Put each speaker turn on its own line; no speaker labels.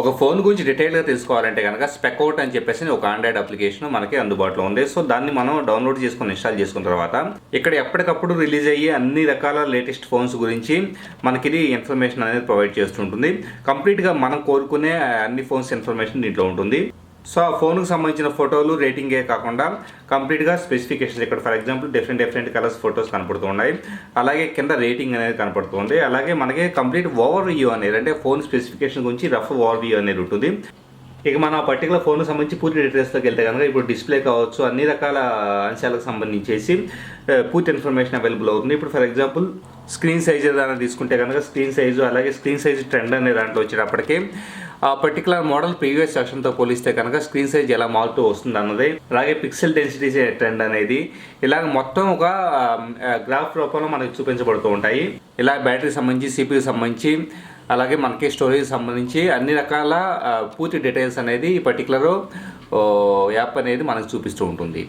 ఒక ఫోన్ గురించి డీటెయిల్గా తెలుసుకోవాలంటే కనుక స్పెకౌట్ అని చెప్పేసి ఒక ఆండ్రాయిడ్ అప్లికేషన్ మనకి అందుబాటులో ఉంది. సో దాన్ని మనం డౌన్లోడ్ చేసుకొని ఇన్స్టాల్ చేసుకున్న తర్వాత ఇక్కడ ఎప్పటికప్పుడు రిలీజ్ అయ్యే అన్ని రకాల లేటెస్ట్ ఫోన్స్ గురించి మనకి ఇది ఇన్ఫర్మేషన్ అనేది ప్రొవైడ్ చేస్తుంటుంది కంప్లీట్గా మనం కోరుకునే అన్ని ఫోన్స్ ఇన్ఫర్మేషన్ దీంట్లో ఉంటుంది. సో ఆ ఫోన్కి సంబంధించిన ఫోటోలు రేటింగే కాకుండా కంప్లీట్గా స్పెసిఫికేషన్స్ ఇక్కడ. For example different different colours photos కనపడుతూ ఉన్నాయి అలాగే కింద రేటింగ్ అనేది కనపడుతుంది. అలాగే మనకి కంప్లీట్ ఓవర్ వ్యూ అనేది అంటే ఫోన్ స్పెసిఫికేషన్ గురించి రఫ్ ఓవర్ వ్యూ అనేది ఉంటుంది. ఇక మనం ఆ పర్టికులర్ ఫోన్కి సంబంధించి పూర్తి డీటెయిల్స్లోకి వెళ్తే కనుక ఇప్పుడు డిస్ప్లే కావచ్చు అన్ని రకాల అంశాలకు సంబంధించేసి పూర్తి ఇన్ఫర్మేషన్ అవైలబుల్ అవుతుంది. ఇప్పుడు ఫర్ ఎగ్జాంపుల్ స్క్రీన్ సైజ్ ఏదైనా తీసుకుంటే కనుక స్క్రీన్ సైజు అలాగే స్క్రీన్ సైజ్ ట్రెండ్ అనే దాంట్లో వచ్చేటప్పటికి ఆ పర్టికులర్ మోడల్ ప్రీవియస్ సెక్షన్తో పోలిస్తే కనుక స్క్రీన్ సైజ్ ఎలా మారుతూ వస్తుంది అన్నది అలాగే పిక్సెల్ డెన్సిటీ ట్రెండ్ అనేది ఇలాగ మొత్తం ఒక గ్రాఫ్ రూపంలో మనకి చూపించబడుతూ ఉంటాయి. ఇలా బ్యాటరీ సంబంధించి సిపియూ సంబంధించి అలాగే మనకి స్టోరేజ్ సంబంధించి అన్ని రకాల పూర్తి డీటెయిల్స్ అనేది ఈ పర్టికులర్ యాప్ అనేది మనకు చూపిస్తూ ఉంటుంది.